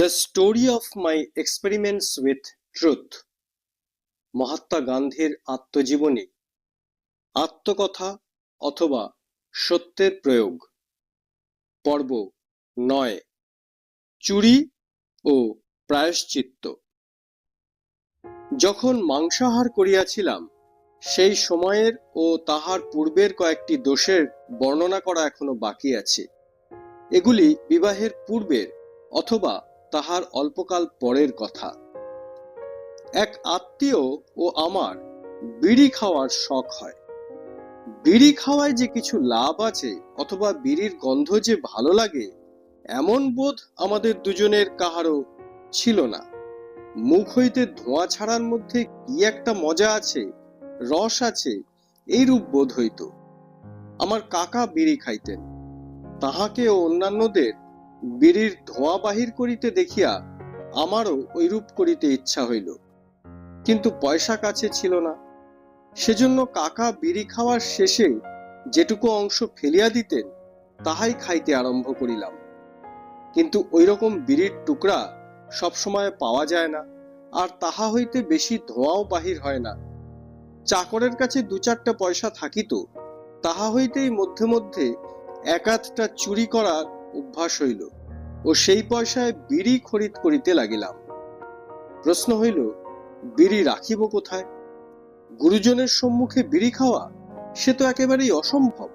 The story of my experiments with truth. Mahatma গান্ধীর আত্মজীবনী। আত্মকথা অথবা সত্যের প্রয়োগ। পর্ব নয়। চুরি ও প্রায়শ্চিত্ত। যখন মাংসাহার করিয়াছিলাম, সেই সময়ের ও তাহার পূর্বের কয়েকটি দোষের বর্ণনা করা এখনও বাকি আছে। এগুলি বিবাহের পূর্বের অথবা তাহার অল্পকাল পরের কথা। এক আত্মীয় ও আমার বিড়ি খাওয়ার শখ হয়। বিড়ি খাওয়ায় যে কিছু লাভ আছে অথবা বিড়ির গন্ধ যে ভালো লাগে, এমন বোধ আমাদের দুজনের কাহারও ছিল না। মুখ হইতে ধোঁয়া ছাড়ার মধ্যে কি একটা মজা আছে, রস আছে, এইরূপ বোধ হইত। আমার কাকা বিড়ি খাইতেন। তাহাকে ও অন্যান্যদের বিড়ির ধোঁয়া বাহির করিতে দেখিয়া আমারও ঐরূপ করিতে ইচ্ছা হইল। কিন্তু পয়সা কাছে ছিল না। সেজন্য কাকা বিড়ি খাওয়ার শেষে যেটুকু অংশ ফেলিয়া দিতেন, তাহাই খাইতে আরম্ভ করিলাম। কিন্তু ওইরকম বিড়ির টুকরা সবসময় পাওয়া যায় না, আর তাহা হইতে বেশি ধোঁয়াও বাহির হয় না। চাকরের কাছে দু চারটা পয়সা থাকিত, তাহা হইতেই মধ্যে মধ্যে এক আধটা চুরি করার অভ্যাস হইল ও সেই পয়সায় বিড়ি খরিদ করিতে লাগিলাম। প্রশ্ন হইল, বিড়ি রাখিব কোথায়? গুরুজনের সম্মুখে বিড়ি খাওয়া, সে তো একেবারেই অসম্ভব।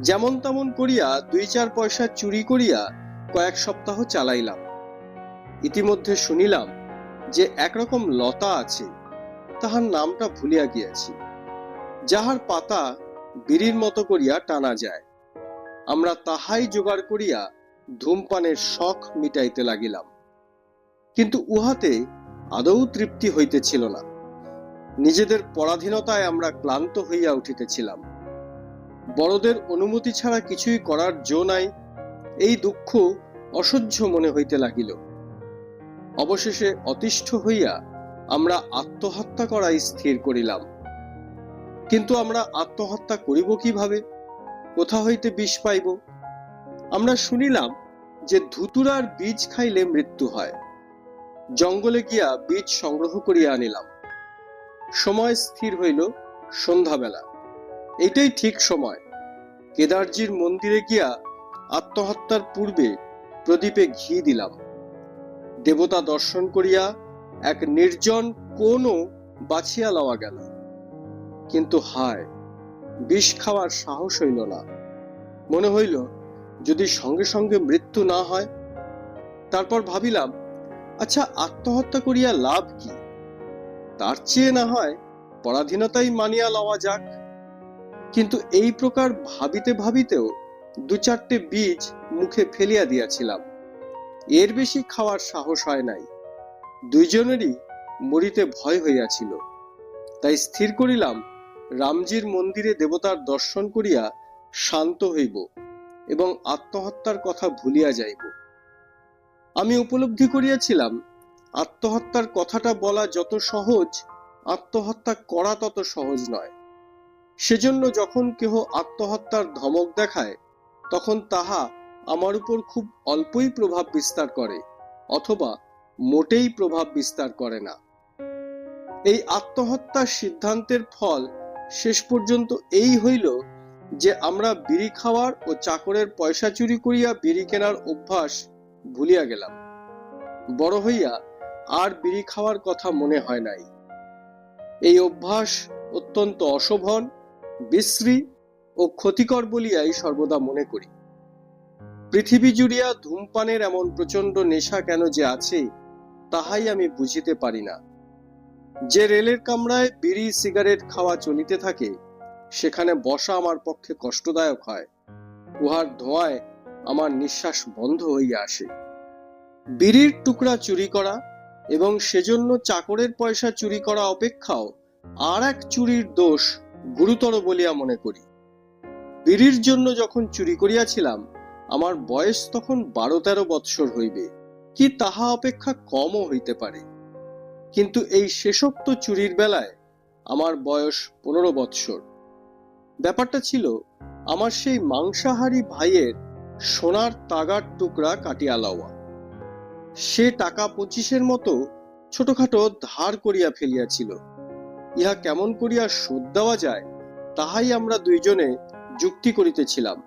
যেমন তেমন করিয়া দুই চার পয়সা চুরি করিয়া কয়েক সপ্তাহ চালাইলাম। ইতিমধ্যে শুনিলাম যে একরকম লতা আছে, তাহার নামটা ভুলিয়া গিয়াছি। যাহার পাতা বিড়ির মতো করিয়া টানা যায়। আমরা তাহাই জোগাড় করিয়া ধূমপানের শখ মিটাইতে লাগিলাম। কিন্তু উহাতে আদৌ তৃপ্তি হইতেছিল না। নিজেদের পরাধীনতায় আমরা ক্লান্ত হইয়া উঠিতেছিলাম। বড়দের অনুমতি ছাড়া কিছুই করার জো নাই, এই দুঃখ অসহ্য মনে হইতে লাগিল। অবশেষে অতিষ্ঠ হইয়া আমরা আত্মহত্যা করাই স্থির করিলাম। কিন্তু আমরা আত্মহত্যা করিব কীভাবে? কোথা হইতে বিষ পাইব? আমরা শুনিলাম যে ধুতুরার বীজ খাইলে মৃত্যু হয়। জঙ্গলে গিয়া বীজ সংগ্রহ করিয়া আনিলাম। সময় স্থির হইল সন্ধ্যাবেলা। এইটাই ঠিক সময়। কেদারজির মন্দিরে গিয়া আত্মহত্যার পূর্বে প্রদীপে ঘি দিলাম। দেবতা দর্শন করিয়া এক নির্জন কোনও বাছিয়া লওয়া গেল। কিন্তু হায় বিষ খাওয়ার সাহস হইল না। মনে হইল, যদি সঙ্গে সঙ্গে মৃত্যু না হয়, তারপর ভাবিলাম আচ্ছা আত্মহত্যা করিয়া লাভ কি? তার চেয়ে না হয় পরাধীনতাই মানিয়া লওয়া যাক। কিন্তু এই প্রকার ভাবিতে ভাবিতেও দু চারটে বীজ মুখে ফেলিয়া দিয়াছিলাম। এর বেশি খাওয়ার সাহস হয় নাই। দুইজনেরই মরিতে ভয় হইয়াছিল। তাই স্থির করিলাম রামজির মন্দিরে দেবতার দর্শন করিয়া শান্ত হইব এবং আত্মহত্যার কথা ভুলিয়া যাইব। আমি উপলব্ধি করিয়াছিলাম, আত্মহত্যার কথাটা বলা যত সহজ, আত্মহত্যা করা তত সহজ নয়। সেজন্য যখন কেহ আত্মহত্যার ধমক দেখায়, তখন তাহা আমার উপর খুব অল্পই প্রভাব বিস্তার করে, অথবা মোটেই প্রভাব বিস্তার করে না। এই আত্মহত্যার সিদ্ধান্তের ফল শেষ পর্যন্ত এই হইল যে আমরা বিড়ি খাওয়ার ও চাকরের পয়সা চুরি করিয়া বিড়ি কেনার অভ্যাস ভুলিয়া গেলাম। বড় হইয়া আর বিড়ি খাওয়ার কথা মনে হয় নাই। এই অভ্যাস অত্যন্ত অশোভন, বিশ্রী ও ক্ষতিকর বলিয়াই সর্বদা মনে করি। পৃথিবী জুড়িয়া ধূমপানের এমন প্রচণ্ড নেশা কেন যে আছে, তাহাই আমি বুঝিতে পারি না। যে রেলের কামরায় বিড়ি, সিগারেট খাওয়া চলিতে থাকে, সেখানে বসা আমার পক্ষে কষ্টদায়ক হয়। উহার ধোঁয়ায় আমার নিঃশ্বাস বন্ধ হইয়া আসে। বিড়ির টুকরা চুরি করা এবং সেজন্য চাকরের পয়সা চুরি করা অপেক্ষাও আর এক চুরির দোষ গুরুতর বলিয়া মনে করি। বিড়ির জন্য যখন চুরি করিয়াছিলাম, আমার বয়স তখন বারো তেরো বৎসর হইবে, কি তাহা অপেক্ষা কমও হইতে পারে। কিন্তু এই শেষোক্ত চুরির বেলায় আমার বয়স পনেরো বৎসর। ব্যাপারটা ছিল, আমার সেই মাংসাহারী ভাইয়ের সোনার তাগার টুকরা কাটিয়া লওয়া। সে টাকা পঁচিশের মতো ছোটখাটো ধার করিয়া ফেলিয়াছিল। ইহা কেমন করিয়া শোধ দেওয়া যায়, তাহাই আমরা দুইজনে যুক্তি করিতেছিলাম।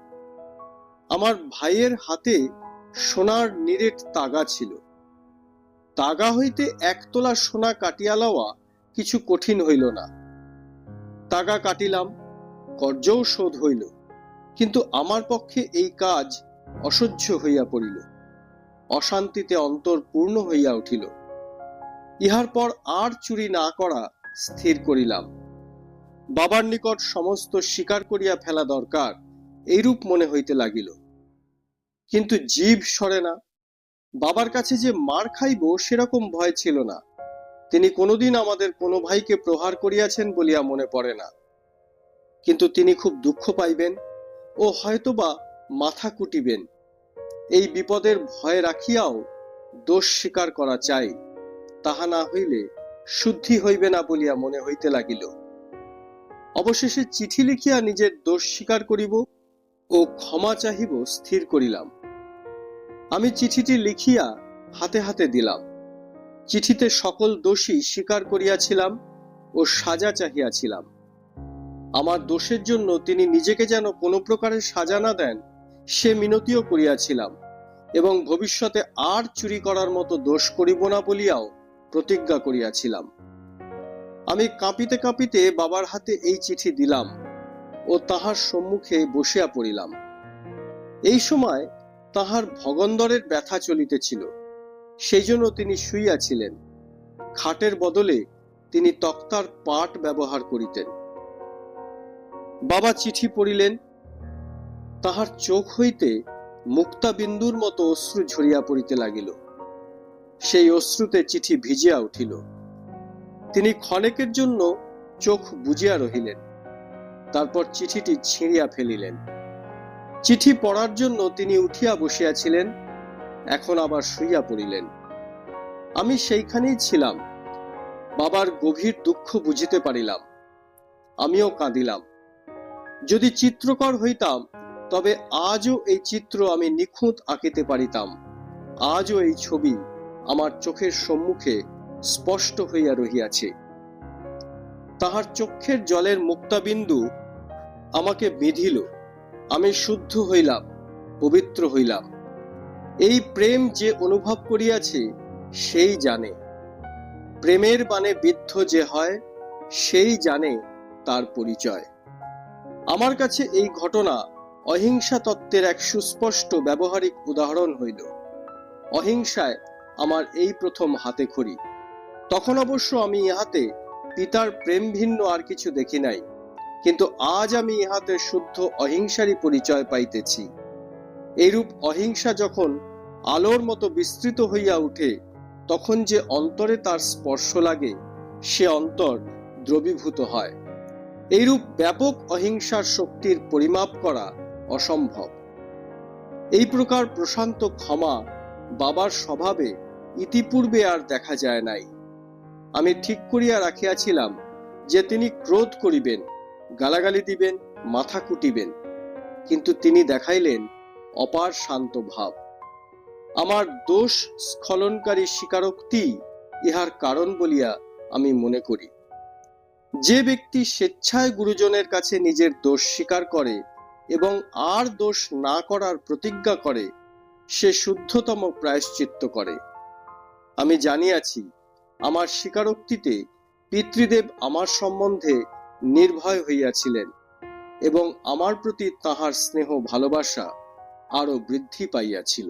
আমার ভাইয়ের হাতে সোনার নিরেট তাগা ছিল। তাগা হইতে একতলা সোনা কাটিয়া লওয়া কিছু কঠিন হইল না। তাগা কাটিলাম, কর্যও শোধ হইল, কিন্তু আমার পক্ষে এই কাজ অসহ্য হইয়া পড়িল। অশান্তিতে অন্তর পূর্ণ হইয়া উঠিল। ইহার পর আর চুরি না করা স্থির করিলাম। বাবার নিকট সমস্ত স্বীকার করিয়া ফেলা দরকার এইরূপ মনে হইতে লাগিল। কিন্তু জীব সরে না বাবার কাছে যে মার খাইব সেরকম ভয় ছিল না। তিনি কোনোদিন আমাদের কোনো ভাইকে প্রহার করিয়াছেন বলিয়া মনে পড়ে না। কিন্তু তিনি খুব দুঃখ পাইবেন ও হয়তোবা মাথা কুটিবেন। এই বিপদের ভয় রাখিয়াও দোষ স্বীকার করা চাই। তাহা না হইলে শুদ্ধি হইবে না বলিয়া মনে হইতে লাগিল। অবশেষে চিঠি লিখিয়া নিজের দোষ স্বীকার করিব ও ক্ষমা চাহিব স্থির করিলাম। আমি চিঠিটি লিখিয়া হাতে হাতে দিলাম। চিঠিতে সকল দোষী স্বীকার করিয়াছিলাম ও সাজা চাহিয়াছিলাম। আমার দোষের জন্য তিনি নিজেকে যেন কোনো প্রকারের সাজা না দেন, সে মিনতিও করিয়াছিলাম এবং ভবিষ্যতে আর চুরি করার মতো দোষ করিব না বলিয়াও প্রতিজ্ঞা করিয়াছিলাম। আমি কাঁপিতে কাঁপিতে বাবার হাতে এই চিঠি দিলাম ও তাহার সম্মুখে বসিয়া পড়িলাম। এই সময় তাহার ভগন্দরের ব্যথা চলিতেছিল। সেই জন্য তিনি শুইয়াছিলেন। খাটের বদলে তিনি তক্তার পাট ব্যবহার করিতেন। বাবা চিঠি পড়িলেন। তাহার চোখ হইতে মুক্তাবিন্দুর মতো অশ্রু ঝরিয়া পড়িতে লাগিল। সেই অশ্রুতে চিঠি ভিজিয়া উঠিল। তিনি ক্ষণেকের জন্য চোখ বুজিয়া রহিলেন। তারপর চিঠিটি ছিঁড়িয়া ফেলিলেন। চিঠি পড়ার জন্য তিনি উঠিয়া বসিয়াছিলেন, এখন আবার শুইয়া পড়িলেন। আমি সেইখানেই ছিলাম, বাবার গভীর দুঃখ বুঝিতে পারিলাম, আমিও কাঁদিলাম। যদি চিত্রকর হইতাম, তবে আজও এই চিত্র আমি নিখুঁত আঁকিতে পারিতাম, আজও এই ছবি আমার চোখের সম্মুখে স্পষ্ট হইয়া রহিয়াছে। তাহার চক্ষের জলের মুক্তাবিন্দু আমাকে বিধিল। আমি শুদ্ধ হইলাম, পবিত্র হইলাম। এই প্রেম যে অনুভব করিয়াছে, সেই জানে। প্রেমের বানে বিদ্ধ যে হয়, সেই জানে তার পরিচয়। আমার কাছে এই ঘটনা অহিংসা তত্ত্বের এক সুস্পষ্ট ব্যবহারিক উদাহরণ হইল। অহিংসায় আমার এই প্রথম হাতে খড়ি। তখন অবশ্য আমি ইহাতে পিতার প্রেম ভিন্ন আর কিছু দেখি নাই। কিন্তু আজ আমি ইহাতে শুদ্ধ অহিংসারই পরিচয় পাইতেছি। এইরূপ অহিংসা যখন আলোর মতো বিস্তৃত হইয়া উঠে, তখন যে অন্তরে তার স্পর্শ লাগে, সে অন্তর দ্রবীভূত হয়। এইরূপ ব্যাপক অহিংসার শক্তির পরিমাপ করা অসম্ভব। এই প্রকার প্রশান্ত ক্ষমা বাবার স্বভাবে ইতিপূর্বে আর দেখা যায় নাই। আমি ঠিক করিয়া রাখিয়াছিলাম যে তিনি ক্রোধ করিবেন। গালাগালি দিবেন, মাথা কুটিবেন। কিন্তু তিনি দেখাইলেন অপার শান্ত ভাব। আমার দোষ স্খলনকারী স্বীকারোক্তি ইহার কারণ বলিয়া আমি মনে করি। যে ব্যক্তি স্বেচ্ছায় গুরুজনের কাছে নিজের দোষ স্বীকার করে এবং আর দোষ না করার প্রতিজ্ঞা করে, সে শুদ্ধতম প্রায়শ্চিত্ত করে। আমি জানিয়াছি, আমার স্বীকারোক্তিতে পিতৃদেব আমার সম্বন্ধে নির্ভয় হইয়াছিলেন এবং আমার প্রতি তাহার স্নেহ ভালোবাসা আরও বৃদ্ধি পাইয়াছিল।